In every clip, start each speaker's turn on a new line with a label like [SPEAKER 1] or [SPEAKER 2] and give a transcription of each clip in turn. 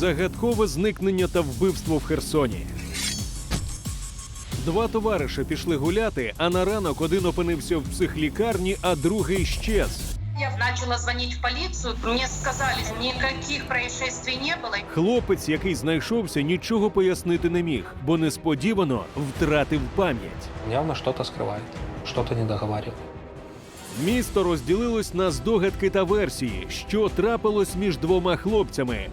[SPEAKER 1] Загадкове зникнення та вбивство в Херсоні. Два товариші пішли гуляти, а на ранок один опинився в психлікарні, а другий щез.
[SPEAKER 2] Я начала звонить в полицию. Мне сказали, никаких происшествий не было.
[SPEAKER 1] Хлопець, який знайшовся, нічого пояснити не міг, бо несподівано втратив пам'ять.
[SPEAKER 3] Явно что-то скрывает, что-то не договаривает.
[SPEAKER 1] Місто розділилось на здогадки та версії, що трапилось між двома хлопцями.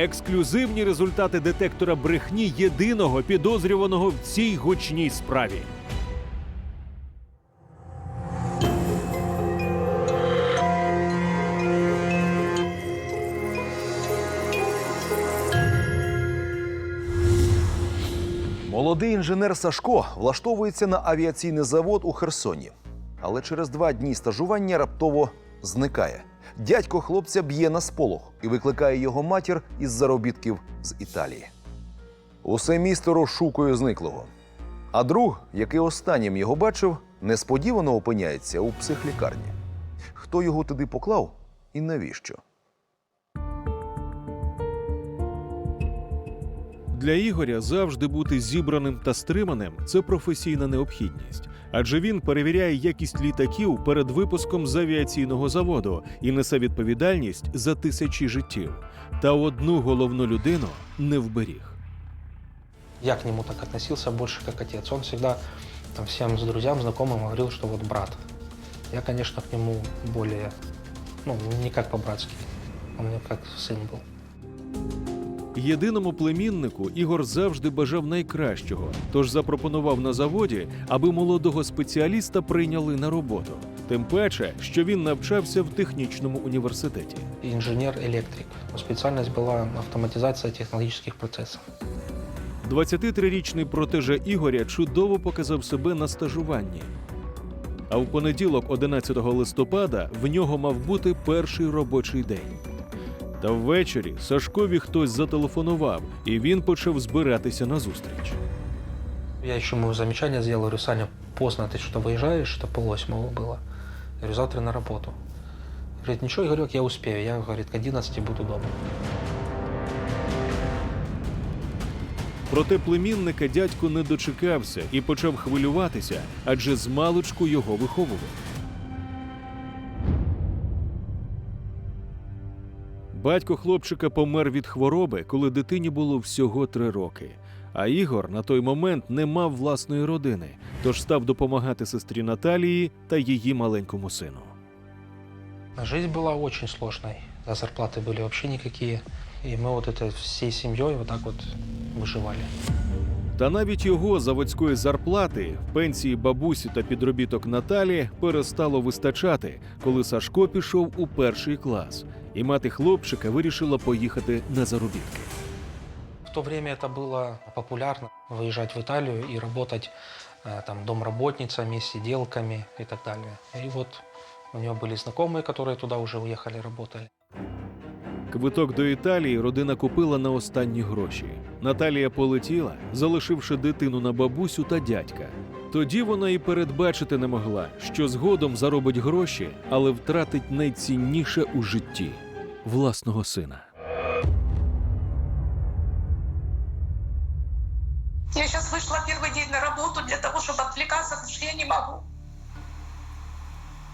[SPEAKER 1] Ексклюзивні результати детектора брехні єдиного підозрюваного в цій гучній справі.
[SPEAKER 4] Молодий інженер Сашко влаштовується на авіаційний завод у Херсоні. Але через два дні стажування раптово зникає. Дядько хлопця б'є на сполох і викликає його матір із заробітків з Італії. Усе місто розшукує зниклого. А друг, який останнім його бачив, несподівано опиняється у психлікарні. Хто його туди поклав і навіщо?
[SPEAKER 1] Для Ігоря завжди бути зібраним та стриманим це професійна необхідність, адже він перевіряє якість літаків перед випуском з авіаційного заводу і несе відповідальність за тисячі життів. Та одну головну людину не вберіг.
[SPEAKER 3] Я к нему так относился больше как отец. Он всегда там, всем с друзьям, знакомым говорил, что вот брат. Я, конечно, к нему более, ну, не как по-братски. Он мне как сын был.
[SPEAKER 1] Єдиному племіннику Ігор завжди бажав найкращого, тож запропонував на заводі, аби молодого спеціаліста прийняли на роботу. Тим паче, що він навчався в технічному університеті.
[SPEAKER 3] Инженер-электрик. Специальность была автоматизация технологических процессов.
[SPEAKER 1] 23-річний протеже Ігоря чудово показав себе на стажуванні. А в понеділок, 11 листопада, в нього мав бути перший робочий день. Та ввечері Сашкові хтось зателефонував, і він почав збиратися на зустріч.
[SPEAKER 3] Я еще ему замечание сделал, говорю, Саня, поздно ты что выезжаешь, что полвосьмого было. Я говорю, завтра на работу. Говорит, ничего, Игорек, я успею. Я, говорит, к 11 буду дома.
[SPEAKER 1] Проте племінника дядько не дочекався і почав хвилюватися, адже з маличку його виховував. Батько хлопчика помер від хвороби, коли дитині було всього три роки. А Ігор на той момент не мав власної родини, тож став допомагати сестрі Наталії та її маленькому сину.
[SPEAKER 3] Жизнь была очень сложной. А зарплаты были вообще никакие. И мы вот это всей семьей вот так вот выживали.
[SPEAKER 1] Та навіть його заводської зарплати, пенсії бабусі та підробіток Наталі перестало вистачати, коли Сашко пішов у перший клас, і мати хлопчика вирішила поїхати на заробітки.
[SPEAKER 3] В то время это было популярно выезжать в Италию и работать э, там домработницами, сиделками и так далее. И вот у него были знакомые, которые туда уже уехали, работали.
[SPEAKER 1] Квиток до Італії родина купила на останні гроші. Наталія полетіла, залишивши дитину на бабусю та дядька. Тоді вона і передбачити не могла, що згодом заробить гроші, але втратить найцінніше у житті власного сина.
[SPEAKER 2] Я сейчас вышла первый день на работу для того, чтобы отвлекаться, потому что я не могу.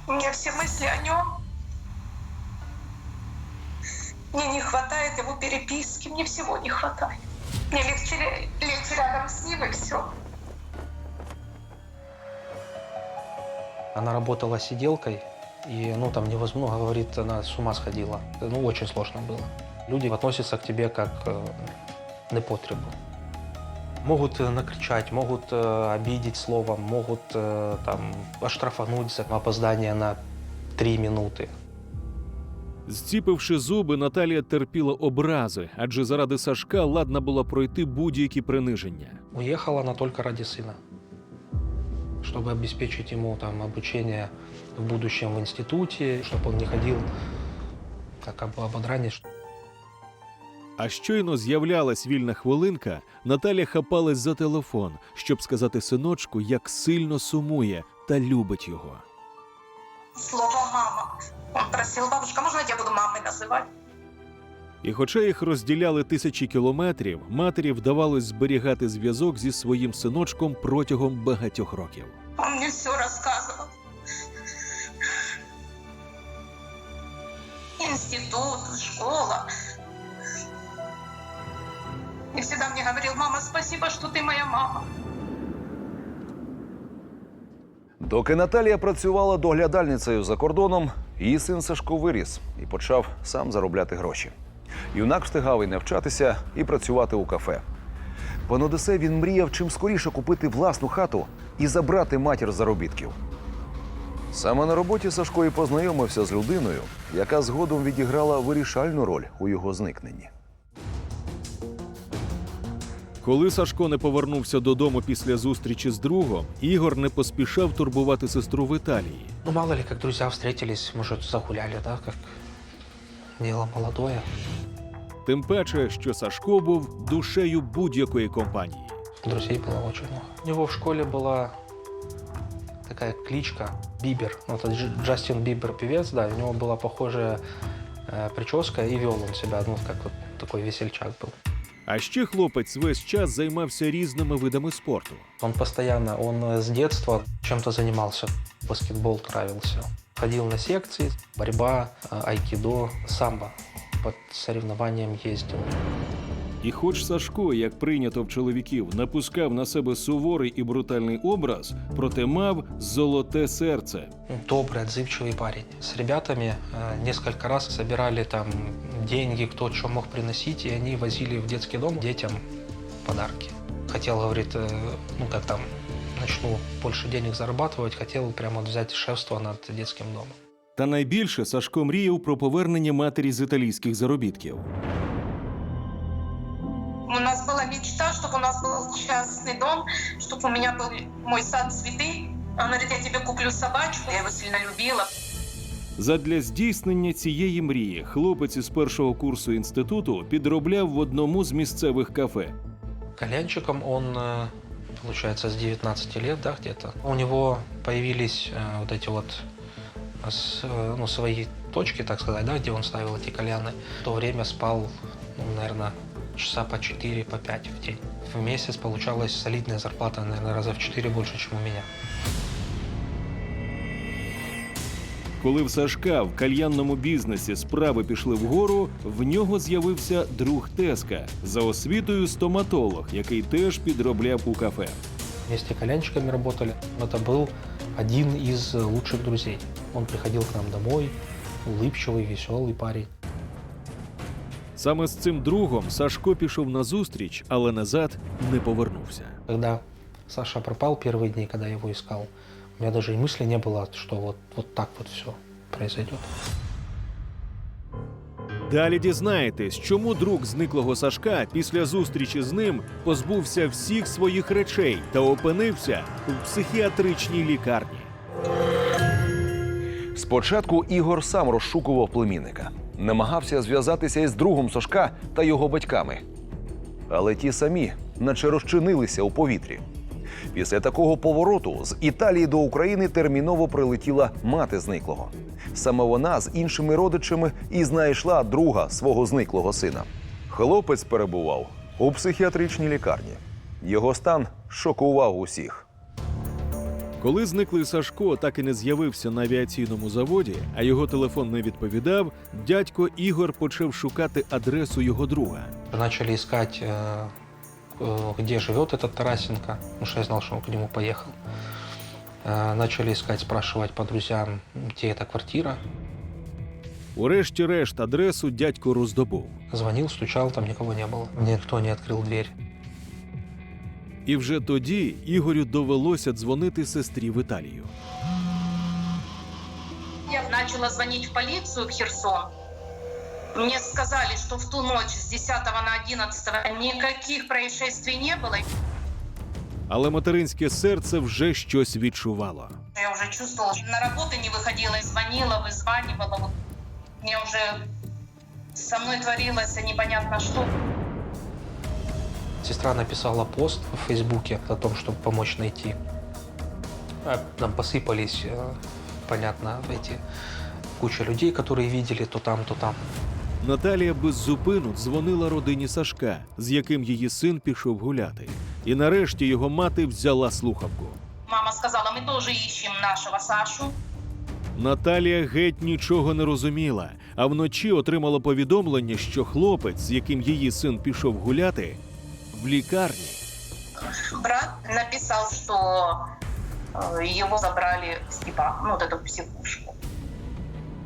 [SPEAKER 2] У меня все мысли о нем. Мне не хватает его переписки, мне всего не хватает. Мне легче, легче рядом с ним и все.
[SPEAKER 3] Она работала сиделкой, и, ну, там невозможно, говорит, она с ума сходила. Ну, очень сложно было. Люди относятся к тебе как э, к непотребу. Могут э, накричать, могут э, обидеть словом, могут э, там оштрафануть за опоздание на три минуты.
[SPEAKER 1] Зціпивши зуби, Наталія терпіла образи, адже заради Сашка ладна була пройти будь-які приниження.
[SPEAKER 3] Уехала она только ради сына, чтобы обеспечить ему там обучение в будущем в институте, чтобы он не ходил как об ободранец.
[SPEAKER 1] А щойно з'являлась вільна хвилинка, Наталя хапалась за телефон, щоб сказати синочку, як сильно сумує та любить його.
[SPEAKER 2] Слово «мама». Он просил, бабушка, можно я тебя буду мамой называть?
[SPEAKER 1] І хоча їх розділяли тисячі кілометрів, матері вдавалось зберігати зв'язок зі своїм синочком протягом багатьох років.
[SPEAKER 2] Он мне все рассказывал. Институт, школа. И всегда мне говорил, мама, спасибо, что ты моя мама.
[SPEAKER 4] Доки Наталія працювала доглядальницею за кордоном, її син Сашко виріс і почав сам заробляти гроші. Юнак встигав і навчатися, і працювати у кафе. Пан Одесе він мріяв чим скоріше купити власну хату і забрати матір заробітків. Саме на роботі Сашко і познайомився з людиною, яка згодом відіграла вирішальну роль у його зникненні.
[SPEAKER 1] Коли Сашко не повернувся додому після зустрічі з другом, Ігор не поспішав турбувати сестру в Італії.
[SPEAKER 3] Ну, мало ли, как друзья встретились, может, загуляли, да, как дело молодое.
[SPEAKER 1] Тим паче, що Сашко був душею будь-якої компанії.
[SPEAKER 3] Друзей было очень много. У него в школе была такая кличка Бибер. Ну, это Дж- Джастин Бибер певец, да, у него была похожая э, прическа, и вел он себя, ну, как вот такой весельчак был.
[SPEAKER 1] А ще хлопець весь час займався різними видами спорту.
[SPEAKER 3] Он постоянно, он э, с детства чем-то занимался. Баскетбол нравился. Ходил на секции, борьба, э, айкидо, самбо. Под соревнованием ездил.
[SPEAKER 1] І хоч Сашко, як прийнято в чоловіків, напускав на себе суворий і брутальний образ, проте мав золоте серце.
[SPEAKER 3] Добрый, отзывчивый парень. С ребятами э, несколько раз собирали там деньги, кто что мог приносить, и они возили в детский дом детям подарки. Хотел, говорит, э, ну как там, начну больше денег зарабатывать, хотел прямо вот взять шефство над детским домом.
[SPEAKER 1] Та найбільше Сашко мріяв про повернення матері з італійських заробітків.
[SPEAKER 2] чтобы у нас был частный дом, чтобы у меня был мой сад цветы. Он говорит, я тебе куплю собачку. Я его сильно любила.
[SPEAKER 1] Задля здійснення цієї мрії хлопець із першого курсу інституту підробляв в одному з місцевих кафе.
[SPEAKER 3] Кальянчиком он, э, получается, с 19 лет, да, где-то. У него появились э, вот эти вот э, с- э, ну, свои точки, так сказать, да, где он ставил эти кальяны. В то время спал, ну, наверное, часа по 4, по 5 в день. В месяц получалась солидная зарплата, наверное, раза в 4 больше, чем у меня.
[SPEAKER 1] Коли в Сашка в кальянному бізнесі справи пішли вгору, в нього з'явився друг Теска за освітою стоматолог, який теж підробляв у кафе.
[SPEAKER 3] Вместе кальянщиками работали. Это был один из лучших друзей. Он приходил к нам домой, улыбчивый, веселый парень.
[SPEAKER 1] Саме з цим другом Сашко пішов на зустріч, але назад не повернувся.
[SPEAKER 3] Когда Саша пропал первые дни, когда я его искал, у меня даже и мысли не было, что вот, вот так вот все произойдет.
[SPEAKER 1] Далі дізнаєтесь, чому друг зниклого Сашка після зустрічі з ним позбувся всіх своїх речей та опинився в психіатричній лікарні.
[SPEAKER 4] Спочатку Ігор сам розшукував племінника, намагався зв'язатися із другом Сашка та його батьками. Але ті самі, наче розчинилися у повітрі. Після такого повороту з Італії до України терміново прилетіла мати зниклого. Саме вона з іншими родичами і знайшла друга свого зниклого сина. Хлопець перебував у психіатричній лікарні. Його стан шокував усіх.
[SPEAKER 1] Коли зниклий Сашко так і не з'явився на авіаційному заводі, а його телефон не відповідав, дядько Ігор почав шукати адресу його друга.
[SPEAKER 3] Начали искать, э, э, где живет этот Тарасенко, потому что я знал, что он к нему поехал. Э, Начали искать, спрашивать по друзьям, где эта квартира.
[SPEAKER 1] Урешті-решт адресу дядько роздобув.
[SPEAKER 3] Звонил, стучал, там никого не было. Никто не открыл дверь.
[SPEAKER 1] І вже тоді Ігорю довелося дзвонити сестрі в Італію.
[SPEAKER 2] Я начала звонить в полицию в Херсон. Мне сказали, что в ту ночь с 10 на 11 никаких происшествий не было.
[SPEAKER 1] Але материнське серце вже щось відчувало.
[SPEAKER 2] Я уже чувствовала, что на работу не выходила и звонила, вызванивала. Вот Мне уже со мной творилось непонятно что.
[SPEAKER 3] Сестра написала пост в Фейсбуке о том, чтобы помочь найти. А Там посыпались, э, понятно, эти куча людей, которые видели то там, то там.
[SPEAKER 1] Наталія без зупину дзвонила родині Сашка, з яким її син пішов гуляти. І нарешті його мати взяла слухавку.
[SPEAKER 2] Мама сказала, мы тоже ищем нашего Сашу.
[SPEAKER 1] Наталія геть нічого не розуміла, а вночі отримала повідомлення, що хлопець, з яким її син пішов гуляти, в лікарні.
[SPEAKER 2] Брат написал, что э, его забрали в Степа, ну вот эту психушку.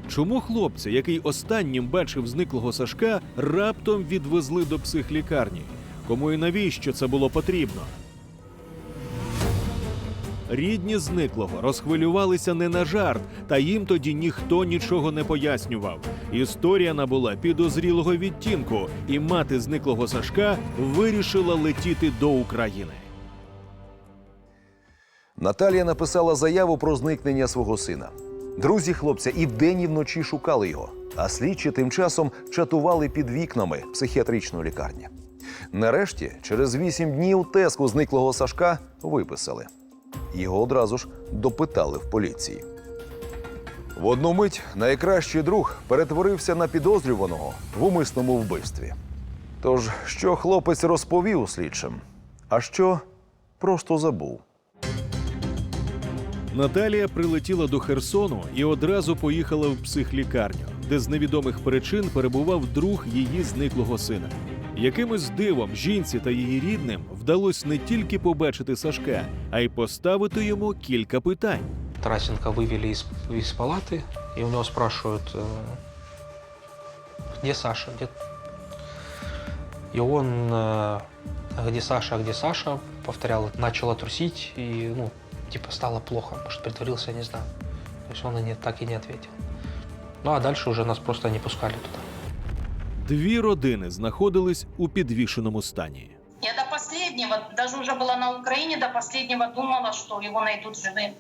[SPEAKER 1] Чому хлопця, який останнім бачив зниклого Сашка, раптом відвезли до психлікарні? Кому і навіщо це було потрібно? Рідні зниклого розхвилювалися не на жарт, та їм тоді ніхто нічого не пояснював. Історія набула підозрілого відтінку, і мати зниклого Сашка вирішила летіти до України.
[SPEAKER 4] Наталія написала заяву про зникнення свого сина. Друзі хлопця і вдень, і вночі шукали його, а слідчі тим часом чатували під вікнами психіатричної лікарні. Нарешті, через вісім днів теску зниклого Сашка виписали. Його одразу ж допитали в поліції. В одну мить найкращий друг перетворився на підозрюваного в умисному вбивстві. Тож, що хлопець розповів слідчим, а що просто забув.
[SPEAKER 1] Наталія прилетіла до Херсону і одразу поїхала в психлікарню, де з невідомих причин перебував друг її зниклого сина. Якимось дивом жінці та її рідним вдалося не тільки побачити Сашка, а й поставити йому кілька питань.
[SPEAKER 3] Тарасенко вывели из, из палаты, и у него спрашивают, э, где Саша, где... И он, э, где Саша, где Саша, повторял, начало трусить, и, ну, типа, стало плохо, может, притворился, я не знаю. То есть он и не, так и не ответил. Ну, а дальше уже нас просто не пускали туда.
[SPEAKER 1] Дві родини знаходились у підвішеному стані.
[SPEAKER 2] Я до последнего, даже уже была на Украине, до последнего думала, что его найдут живым.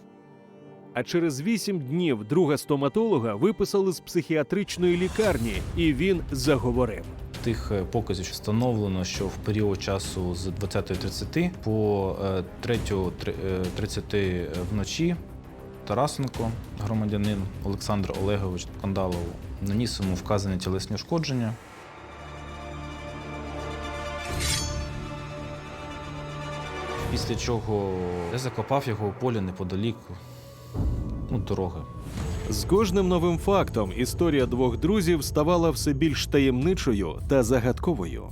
[SPEAKER 1] А через вісім днів друга стоматолога виписали з психіатричної лікарні, і він заговорив.
[SPEAKER 5] Тих е, показів встановлено, що в період часу з 20.30 по е, 3.30 вночі Тарасенко, громадянин Олександр Олегович Кандалов, наніс йому вказані тілесні ушкодження. Після чого я закопав його у полі неподалік ну, дороги.
[SPEAKER 1] З кожним новим фактом історія двох друзів ставала все більш таємничою та загадковою.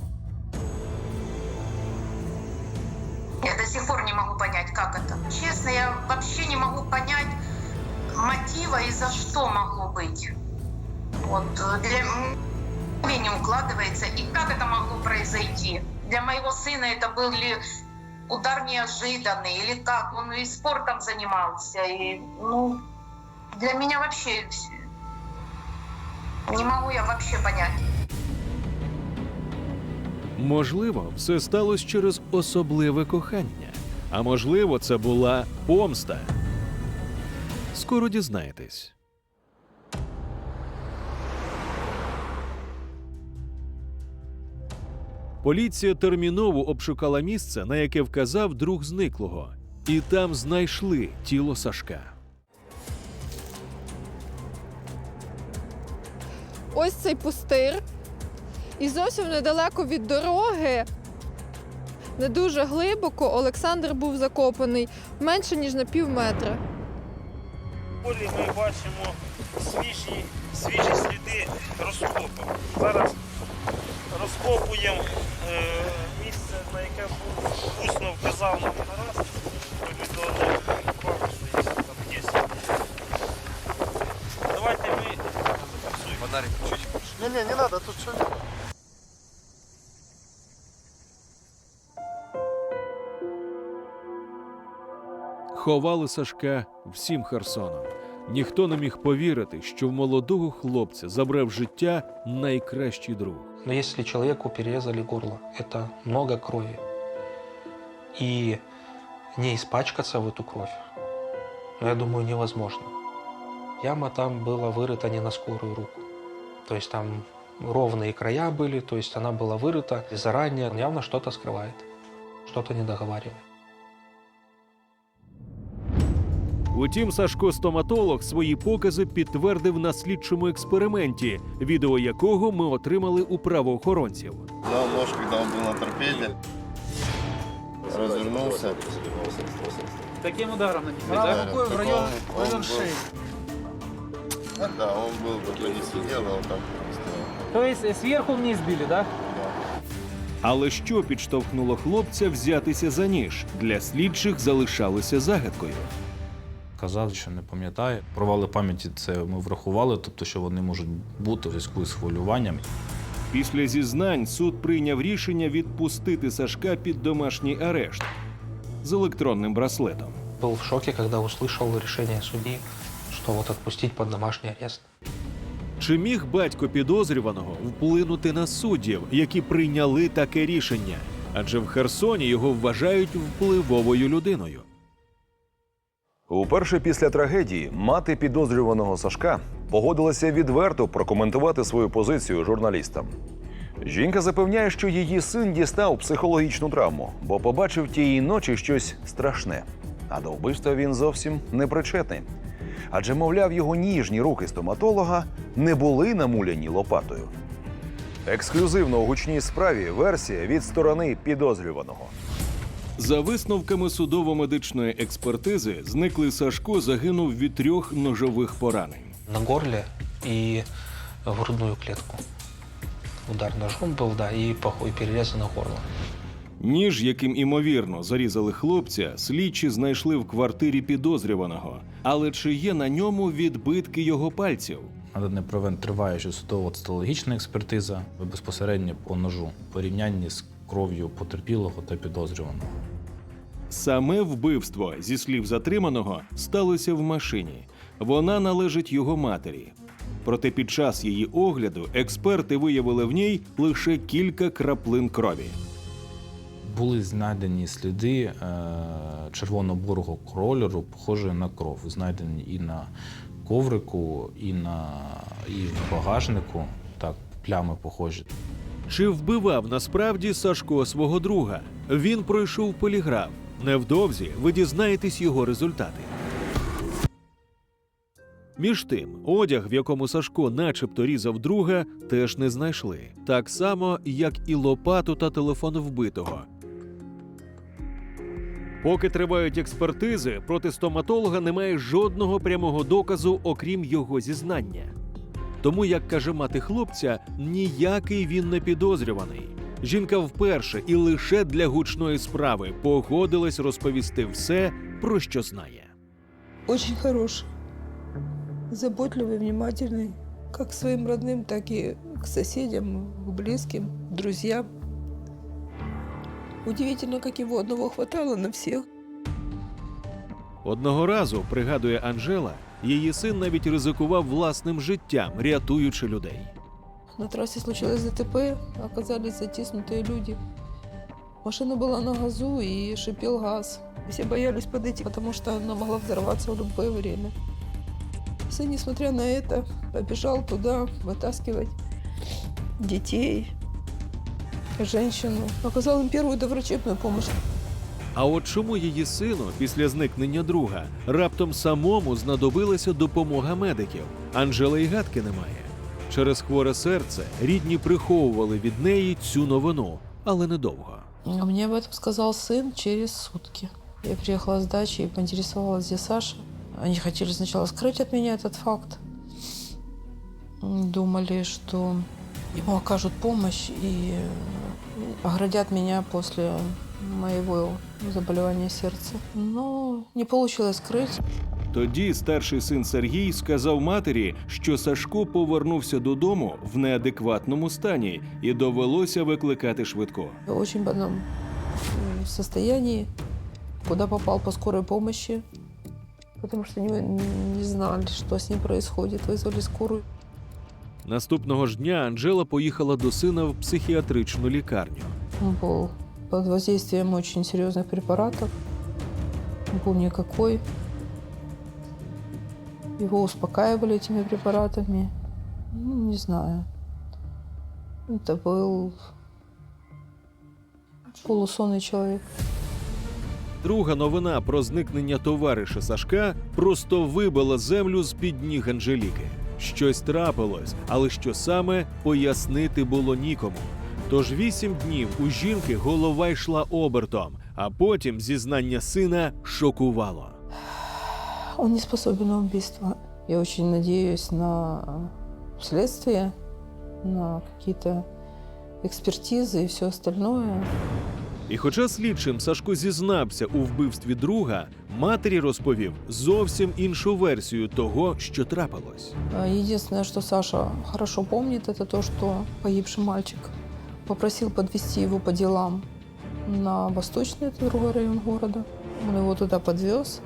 [SPEAKER 2] Я до сих пор не могу понять, как это. Честно, я вообще не могу понять мотива и за что могло быть. Вот э, для м- мне не укладывается. И как это могло произойти? Для моего сына это был ли удар неожиданный или как? Он и спортом занимался. И, ну, для меня вообще не могу я вообще понять.
[SPEAKER 1] Можливо, все сталося через особливе кохання. А можливо, це була помста. Скоро дізнаєтесь. Поліція терміново обшукала місце, на яке вказав друг зниклого, і там знайшли тіло Сашка.
[SPEAKER 6] ось цей пустир. І зовсім недалеко від дороги, не дуже глибоко, Олександр був закопаний менше, ніж на пів метра.
[SPEAKER 7] Полі ми бачимо свіжі, свіжі сліди розкопу. Зараз розкопуємо е, місце, на яке був усно вказав нам є. Давайте ми зафіксуємо. Фонарик чуть
[SPEAKER 8] Не-не, не надо, тут все.
[SPEAKER 1] Ховали Сашка всім Херсоном. Ніхто не міг повірити, що в молодого хлопця забрав життя найкращий друг.
[SPEAKER 3] Но если человеку перерезали горло, это много крови. И не испачкаться в эту кровь, ну, я думаю, невозможно. Яма там была вырыта не на скорую руку. То есть там ровные края были, то есть она была вырыта заранее. Явно что-то скрывает, что-то не договаривает.
[SPEAKER 1] Утім, Сашко стоматолог свої покази підтвердив на слідчому експерименті, відео якого ми отримали у правоохоронців.
[SPEAKER 8] Дал нож, когда он был на торпеде. Развернулся.
[SPEAKER 9] Таким ударом нанесли,
[SPEAKER 8] Правой
[SPEAKER 9] да?
[SPEAKER 8] рукой в район, в район шеи. Да, он был, как бы не сидел, а он так стоял.
[SPEAKER 9] То есть э, сверху вниз били, да?
[SPEAKER 1] Але що підштовхнуло хлопця взятися за ніж, для слідчих залишалося загадкою.
[SPEAKER 5] Казав, що не пам'ятає. Провали пам'яті це ми врахували, тобто, що вони можуть бути в зв'язку з хвилюванням.
[SPEAKER 1] Після зізнань суд прийняв рішення відпустити Сашка під домашній арешт з електронним браслетом.
[SPEAKER 3] Был в шоке, когда услышал решение судьи, что вот отпустить под домашний арест.
[SPEAKER 1] Чи міг батько підозрюваного вплинути на суддів, які прийняли таке рішення? Адже в Херсоні його вважають впливовою людиною.
[SPEAKER 4] Уперше після трагедії мати підозрюваного Сашка погодилася відверто прокоментувати свою позицію журналістам. Жінка запевняє, що її син дістав психологічну травму, бо побачив тієї ночі щось страшне. А до вбивства він зовсім не причетний. Адже, мовляв, його ніжні руки стоматолога не були намуляні лопатою. Ексклюзивно у гучній справі версія від сторони підозрюваного.
[SPEAKER 1] За висновками судово-медичної експертизи, зниклий Сашко загинув від трьох ножових поранень.
[SPEAKER 3] На горле и в грудную клетку. Удар ножом был, да, и, похуй, перерезано горло.
[SPEAKER 1] Ніж, яким імовірно зарізали хлопця, слідчі знайшли в квартирі підозрюваного. Але чи є на ньому відбитки його пальців?
[SPEAKER 5] Надане провен триваюча судово-цитологічна експертиза безпосередньо по ножу в порівнянні з кров'ю потерпілого та підозрюваного.
[SPEAKER 1] Саме вбивство, зі слів затриманого, сталося в машині. Вона належить його матері. Проте під час її огляду експерти виявили в ній лише кілька краплин крові.
[SPEAKER 5] Були знайдені сліди е, червоно-бурого кольору, похожі на кров. Знайдені і на коврику, і на і в багажнику. Так, плями похожі.
[SPEAKER 1] Чи вбивав насправді Сашко свого друга? Він пройшов поліграф. Невдовзі ви дізнаєтесь його результати. Між тим, одяг, в якому Сашко начебто різав друга, теж не знайшли. Так само, як і лопату та телефон вбитого. Поки тривають експертизи, проти стоматолога немає жодного прямого доказу, окрім його зізнання. Тому, як каже мати хлопця, ніякий він не підозрюваний. Жінка вперше і лише для гучної справи погодилась розповісти все, про що знає.
[SPEAKER 10] Очень хороший, заботливый, внимательный, как к своим родным, так и к соседям, к близким, друзьям. Удивительно, как его одного хватало на всех.
[SPEAKER 1] Одного разу, пригадує Анжела, її син навіть ризикував власним життям, рятуючи людей.
[SPEAKER 10] На трассе случилось ДТП, оказались затиснутые люди. Машина была на газу и шипел газ. Все боялись подойти, потому что она могла взорваться в любое время. Сын, несмотря на это, побежал туда вытаскивать детей, женщину. Оказал им первую доврачебную помощь.
[SPEAKER 1] А от чому її сину після зникнення друга раптом самому знадобилася допомога медиків? Анжела й гадки немає. Через хворе серце рідні приховували від неї цю новину, але недовго.
[SPEAKER 10] А Мне об этом сказал сын через сутки. Я приехала с дачи и поинтересовалась, где Саша. Они хотели сначала скрыть от меня этот факт. М, Думали, что ему окажут помощь и э, оградят меня после моего заболевания сердца. Но не получилось скрыть.
[SPEAKER 1] Тоді старший син Сергій сказав матері, що Сашко повернувся додому в неадекватному стані і довелося викликати швидко.
[SPEAKER 10] В очень больном м, состоянии, куда попал по скорой помощи, потому что не, не знали, что с ним происходит. Вызвали скорую.
[SPEAKER 1] Наступного ж дня Анжела поїхала до сина в психіатричну лікарню.
[SPEAKER 10] Он был под воздействием очень серьезных препаратов. Не помню какой. Его успокаивали этими препаратами. Ну, не знаю. Это был полусонный человек.
[SPEAKER 1] друга новина про зникнення товариша Сашка просто вибила землю з під ніг Анжеліки. Щось трапилось, але що саме пояснити було нікому. Тож вісім днів у жінки голова йшла обертом, а потім зізнання сина шокувало.
[SPEAKER 10] Он не способен на убийство. Я очень надеюсь на э, следствие, на какие-то экспертизы и все остальное.
[SPEAKER 1] І хоча слідчим Сашко зізнався у вбивстві друга, матері розповів зовсім іншу версію того, що трапилось.
[SPEAKER 10] Э, Единственное, что Саша хорошо помнит, это то, что погибший мальчик попросил подвести его по делам на Восточный, это другой район города. Он его туда подвез.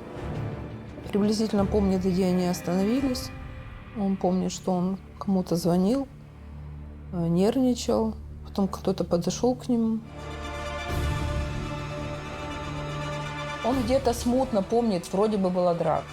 [SPEAKER 10] Приблизительно помнит, где они остановились. Он помнит, что он кому-то звонил, э, нервничал. Потом кто-то подошел к нему. Он где-то смутно помнит, вроде бы была драка.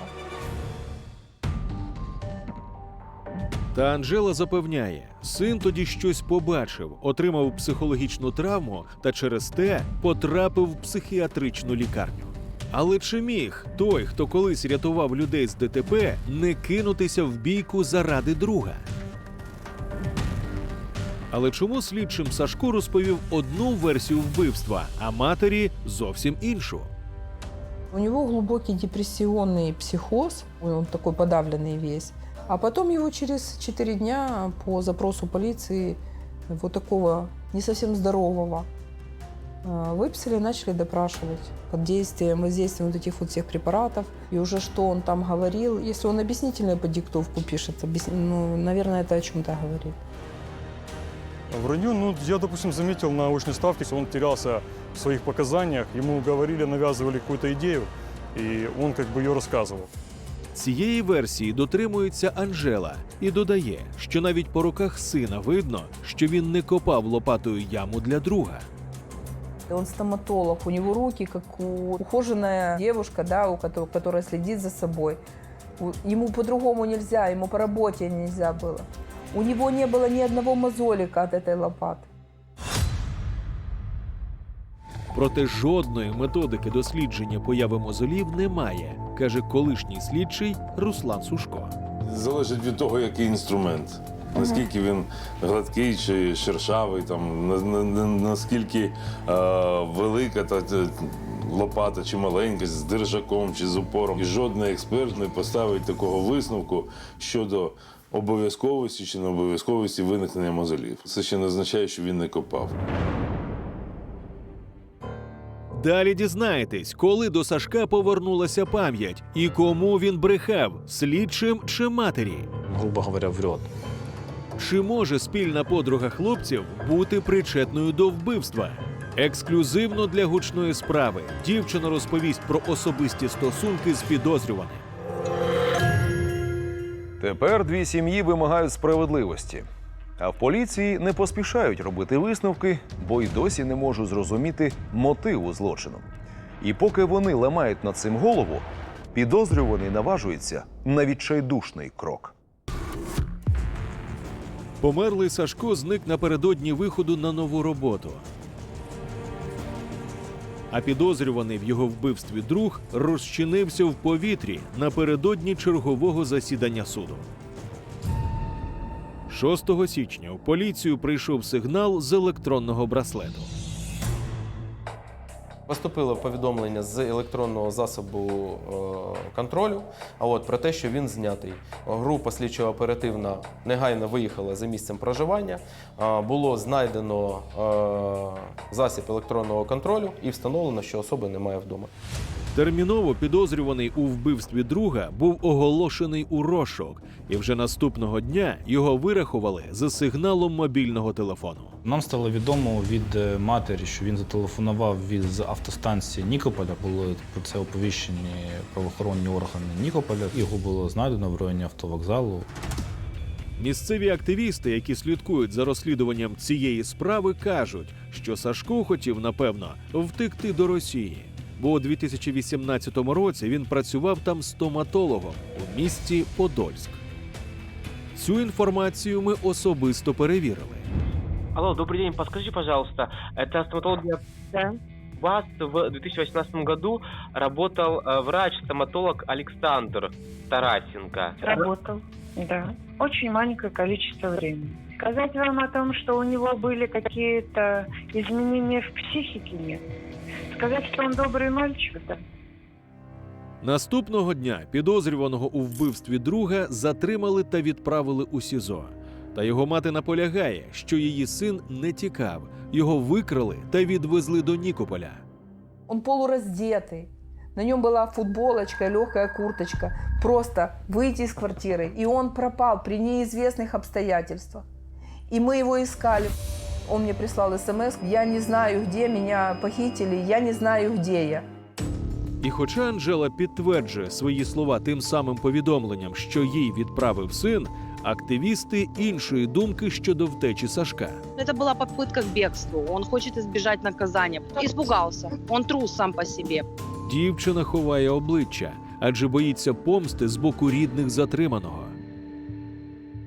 [SPEAKER 1] Та Анжела запевняє, син тоді щось побачив, отримав психологічну травму та через те потрапив в психіатричну лікарню. Але чи міг той, хто колись рятував людей з ДТП, не кинутися в бійку заради друга? Але чому слідчим Сашко розповів одну версію вбивства, а матері зовсім іншу?
[SPEAKER 10] У него глубокий депрессионный психоз, он такой подавленный весь. А потом его через 4 дня по запросу полиции, вот такого не совсем здорового, э, выписали и начали допрашивать под действием, воздействием вот этих вот всех препаратов. И уже что он там говорил, если он объяснительную по диктовку пишет, объяс- ну, наверное, это о чем-то говорит.
[SPEAKER 11] Вранью, ну, я, допустим, заметил на очной ставке, он терялся в своих показаниях, ему говорили, навязывали какую-то идею, и он как бы ее рассказывал.
[SPEAKER 1] Цієї версії дотримується Анжела і додає, що навіть по руках сина видно, що він не копав лопатою яму для друга.
[SPEAKER 10] И Он стоматолог, у него руки, как у ухоженная девушка, да, у которой, которая следит за собой. У- Ему по-другому нельзя, ему по работе нельзя было. У него не было ни одного мозолика от этой лопаты.
[SPEAKER 1] Проте жодної методики дослідження появи мозолів немає, каже колишній слідчий Руслан Сушко.
[SPEAKER 12] Залежить від того, який інструмент. Наскільки він гладкий чи шершавий, там, на, на, на- наскільки е, велика та, та лопата чи маленька, з держаком чи з упором. І жодний експерт не поставить такого висновку щодо обов'язковості чи необов'язковості виникнення мозолів. Це ще не означає, що він не копав.
[SPEAKER 1] Далі дізнаєтесь, коли до Сашка повернулася пам'ять і кому він брехав слідчим чи матері.
[SPEAKER 5] Грубо говоря, врет.
[SPEAKER 1] Чи може спільна подруга хлопців бути причетною до вбивства? Ексклюзивно для гучної справи дівчина розповість про особисті стосунки з підозрюваним.
[SPEAKER 4] Тепер дві сім'ї вимагають справедливості. А в поліції не поспішають робити висновки, бо й досі не можуть зрозуміти мотиву злочину. І поки вони ламають над цим голову, підозрюваний наважується на відчайдушний крок.
[SPEAKER 1] Померлий Сашко зник напередодні виходу на нову роботу. А підозрюваний в його вбивстві друг розчинився в повітрі напередодні чергового засідання суду. 6 січня у поліцію прийшов сигнал з електронного браслету.
[SPEAKER 13] Поступило повідомлення з електронного засобу е, контролю а от, про те, що він знятий. Група слідчо-оперативна негайно виїхала за місцем проживання. Було знайдено е, засіб електронного контролю і встановлено, що особи немає вдома.
[SPEAKER 1] Терміново підозрюваний у вбивстві друга був оголошений у розшук, і вже наступного дня його вирахували за сигналом мобільного телефону.
[SPEAKER 5] Нам стало відомо від е, матері, що він зателефонував з автостанції Нікополя. Були про це оповіщені правоохоронні органи Нікополя. Його було знайдено в районі автовокзалу.
[SPEAKER 1] Місцеві активісти, які слідкують за розслідуванням цієї справи, кажуть, що Сашко хотів, напевно, втекти до Росії, бо у 2018 році він працював там стоматологом у місті Подольськ. Цю інформацію ми особисто перевірили.
[SPEAKER 9] Алло, добрый день, подскажите, пожалуйста, это стоматология?
[SPEAKER 2] Да.
[SPEAKER 14] У вас в 2018 году работал э, врач-стоматолог Александр Тарасенко.
[SPEAKER 15] Работал, да. Очень маленькое количество времени. Сказать вам о том, что у него были какие-то изменения в психике, нет. Сказать, что он добрый мальчик, да.
[SPEAKER 1] Наступного дня підозрюваного у вбивстві друга затримали та відправили у СІЗО. Та його мати наполягає, що її син не тікав, його викрали та відвезли до Нікополя.
[SPEAKER 10] Он полураздетый. На нем была футболочка, легкая курточка. Просто выйти из квартиры. И он пропал при неизвестных обстоятельствах. И мы его искали. Он мне прислал смс. Я не знаю, где меня похитили. Я не знаю, где я.
[SPEAKER 1] І хоча Анжела підтверджує свої слова тим самим повідомленням, що їй відправив син, активісти іншої думки щодо втечі Сашка.
[SPEAKER 16] Это была попытка к бегству. Он хочет избежать наказания. Испугался. Он трус сам по себе.
[SPEAKER 1] Дівчина ховає обличчя, адже боїться помсти з боку рідних затриманого.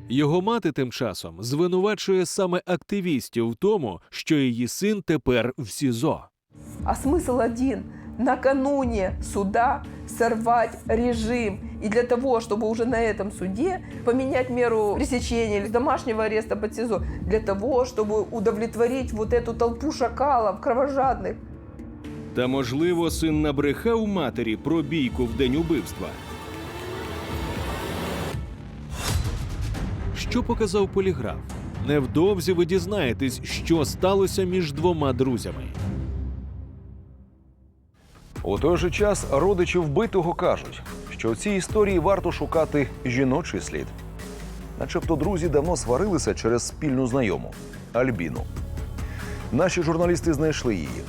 [SPEAKER 1] Його мати тим часом звинувачує саме активістів в тому, що її син тепер в СІЗО.
[SPEAKER 10] А смысл один. Накануне суда сорвать режим. И для того, чтобы уже на этом суде поменять меру пресечения или домашнего ареста под СИЗО, для того, чтобы удовлетворить вот эту толпу шакалов кровожадных,
[SPEAKER 1] Та можливо, син набрехав матері про бійку в день убивства. Що показав поліграф? Невдовзі ви дізнаєтесь, що сталося між двома друзями.
[SPEAKER 4] У той же час родичі вбитого кажуть, що в цій історії варто шукати жіночий слід. Начебто друзі давно сварилися через спільну знайому Альбіну. Наші журналісти знайшли її.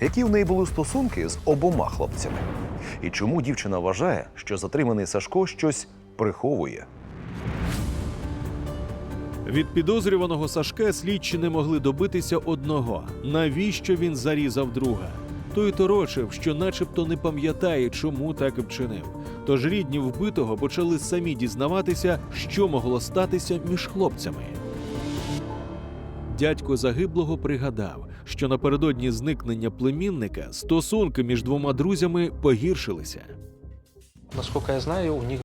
[SPEAKER 4] Які в неї були стосунки з обома хлопцями? І чому дівчина вважає, що затриманий Сашко щось приховує?
[SPEAKER 1] Від підозрюваного Сашка слідчі не могли добитися одного: навіщо він зарізав друга. Той торочив, що начебто не пам'ятає, чому так і вчинив. Тож рідні вбитого почали самі дізнаватися, що могло статися між хлопцями. Дядько загиблого пригадав, що напередодні зникнення племінника стосунки між двома друзями погіршилися.
[SPEAKER 3] Насколько я знаю, у них